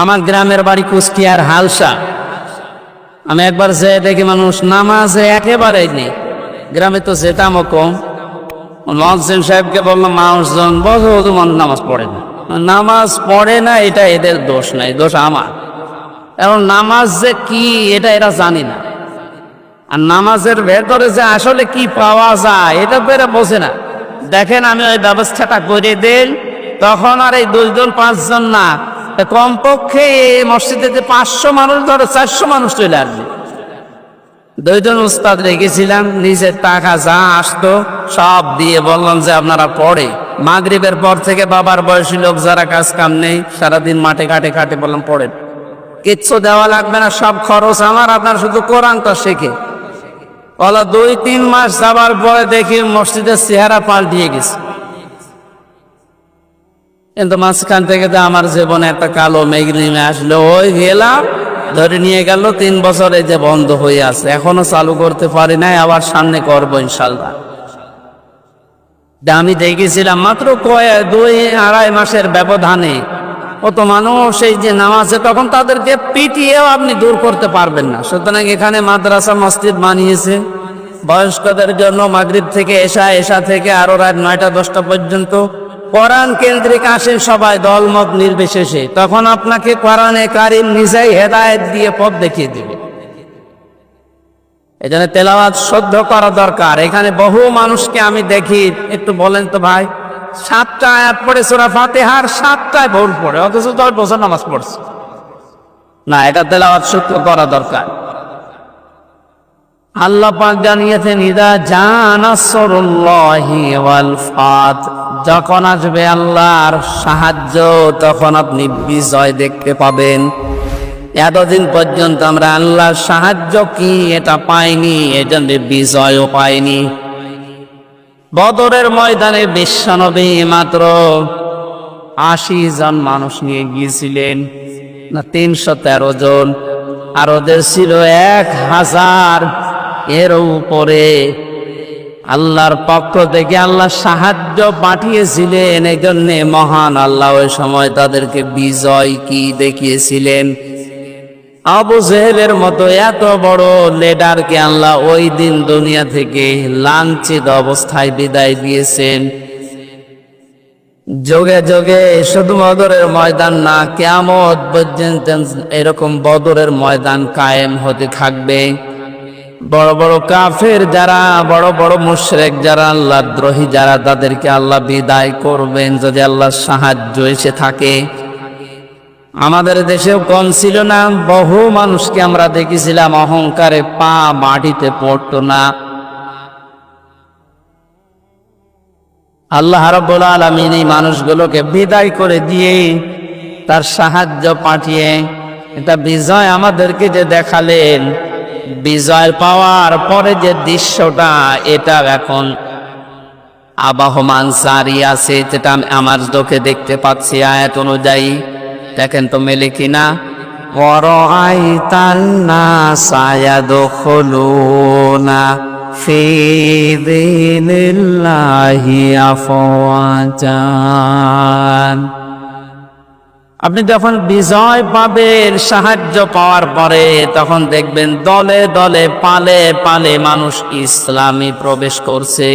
আমার গ্রামের বাড়ি কুষ্টিয়ার হালসা। আমি একবার যে দেখি মানুষ নামাজে একেবারেই নেই। গ্রামে তো যেতামও কম। লঞ্চেন সাহেবকে বললাম, মানুষজন বছর মানুষ নামাজ পড়ে না। নামাজ পড়ে না, এটা এদের দোষ নাই, দোষ আমার। এখন নামাজ যে কি, এটা এরা জানি না। আর নামাজের ভেতরে যে আসলে কি পাওয়া যায়, এটা তো এরা বোঝে না। দেখেন, আমি ওই ব্যবস্থাটা করে দেন তখন আর এই দুইজন, পাঁচজন না। কমপক্ষে মসজিদে পাঁচশো মানুষ ধরো, চারশো মানুষ চলে আসবে। দুইজন উস্তাদ রেখেছিলাম নিজের টাকা যা আসতো সব দিয়ে বললাম যে আপনারা পড়ে। মাগরিবের পর থেকে বাবার বয়সী লোক যারা কাজ কাম নেই, সারাদিন মাঠে ঘাটে ঘাটে বললাম পড়েন। কিচ্ছু দেওয়া লাগবে না, সব খরচ আমার, আপনার শুধু কোরআনটা শেখে। বলা, দুই, তিন মাস যাবার পরে দেখি মসজিদের চেহারা পাল্টিয়ে গেছে। কিন্তু মাঝখান থেকে তো আমার জীবনে একটা কালো মেঘ নেমে আসলো, ওই গেলাম, ধরে নিয়ে গেল, তিন বছর এই যে বন্ধ হয়ে আছে, এখনও চালু করতে পারি নাই, আবার সামনে করব ইনশাল্লাহ। আমি দেখেছিলাম মাত্র কয়ে, দুই, আড়াই মাসের ব্যবধানে, কত মানুষ এই যে নামাজে, তখন তাদেরকে পিটিয়েও আপনি দূর করতে পারবেন না। সুতরাং এখানে মাদ্রাসা মসজিদ বানিয়েছে, বয়স্কদের জন্য মাগরিব থেকে এসা এসা থেকে আরও রাত নয়টা, দশটা পর্যন্ত কোরআন কেন্দ্রিক আসেন সবাই দলমত নির্বিশেষে, তখন আপনাকে কোরআনে কারিম নিজেই হেদায়েত দিয়ে পথ দেখিয়ে দিবে। জন্য তেলাওয়াত শুদ্ধ করা দরকার। এখানে বহু মানুষকে আমি দেখি, একটু বলেন তো ভাই, সাতটা আয়াত পড়ে, সোরা ফাতেহার সাতটায় ভুল পড়ে, অথচ দশ বছর নামাজ পড়ছে। না, এটা তেলাওয়াত শুদ্ধ করা দরকার। আল্লাহ পাক জানিয়েছেন, ইদা ওয়াল ফাত। যখন আসবে আল্লাহর সাহায্য, তখন আপনি বিজয় দেখতে পাবেন। এতদিন পর্যন্ত আমরা আল্লাহর সাহায্য কি এটা পাইনি, এজন্য বিজয়ও পাইনি। বদরের ময়দানে বিশ্বনবী মাত্র আশি জন মানুষ নিয়ে গিয়েছিলেন, না তিনশো তেরো জন। আর ওদের ছিল এক হাজার এর উপরে আল্লাহর পক্ষ থেকে আল্লাহ সাহায্য পাঠিয়েছিলেন। এই জন্যে মহান আল্লাহ ওই সময় তাদেরকে বিজয় কি দেখিয়েছিলেন? আবু জেহেলের মতো এত বড় লিডারকে আল্লাহ ওই দিন দুনিয়া থেকে লাঞ্ছিত অবস্থায় বিদায় দিয়েছেন। যোগে যোগে শুধু বদরের ময়দান না কেমন পর্যন্ত এরকম বদরের ময়দান কায়েম হতে থাকবে। বড় বড় কাফের যারা, বড় বড় মুশরেক যারা, আল্লাহ দ্রোহী যারা, তাদেরকে আল্লাহ বিদায় করবেন যদি আল্লাহ সাহায্য এসে থাকে। আমাদের দেশেও কম ছিল না, বহু মানুষকে আমরা দেখেছিলাম অহংকারে পা মাটিতে পড়তো না। আল্লাহ রব্বুল আলমিন এই মানুষগুলোকে বিদায় করে দিয়ে তার সাহায্য পাঠিয়ে, এটা বিজয় আমাদেরকে যে দেখালেন বিজয় পাওয়ার পরে যে দৃশ্যটা, এটা এখন আবাহমান সারি আছে, যেটা আমি আমার চোখে দেখতে পাচ্ছি আয়াত অনুযায়ী। দেখেন তো মেলে কিনা? ওয়ারাআইতান্না আপনি যখন বিজয় পাবেন, সাহায্য পাওয়ার পরে তখন দেখবেন দলে দলে পালে পালে মানুষ ইসলামে প্রবেশ করছে।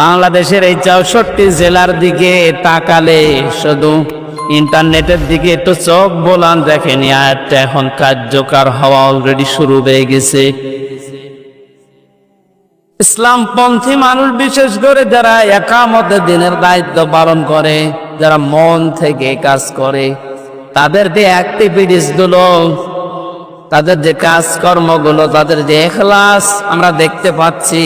বাংলাদেশের এই চৌষট্টি জেলার দিকে তাকালে শুধু ইন্টারনেটের দিকে একটু চোখ বোলান দেখেনি আয়াতটা এখন কার্যকর হওয়া অলরেডি শুরু হয়ে গেছে। ইসলামপন্থী মানুষ বিশেষ করে যারা একামতে দিনের দায়িত্ব পালন করে যারা মন থেকে কাজ করে, তাদের যে অ্যাক্টিভিটিসগুলো, তাদের যে কাজকর্মগুলো, তাদের যে এখলাস আমরা দেখতে পাচ্ছি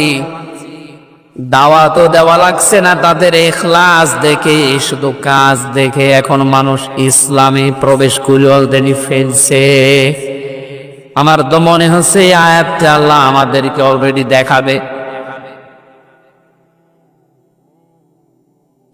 দাওয়া তো দেওয়া লাগছে না তাদের এখলাস দেখে, শুধু কাজ দেখে এখন মানুষ ইসলামে প্রবেশ করে ফেলছে। আমার তো মনে হচ্ছে আয়াতটা আল্লাহ আমাদেরকে অলরেডি দেখাবে।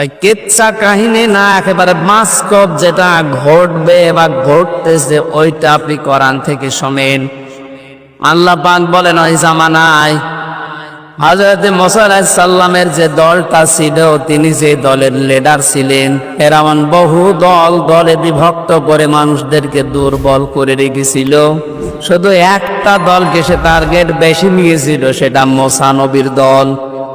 ওই কিচ্ছা কাহিনী না একেবারে মাস্কব যেটা ঘটবে বা ঘটতেছে, ওইটা আপনি কোরআন থেকে শোনেন। আল্লাহ পাক বলেন, ওই জামানায় হজরত সাল্লামের যে দলটা ছিল, তিনি যে দলের লিডার ছিলেন, এরামন বহু দল, দলে বিভক্ত করে মানুষদেরকে দুর্বল করে রেখেছিল। শুধু একটা দলকে সে টার্গেট বেশি নিয়েছিল, সেটা মোসা নবীর দল।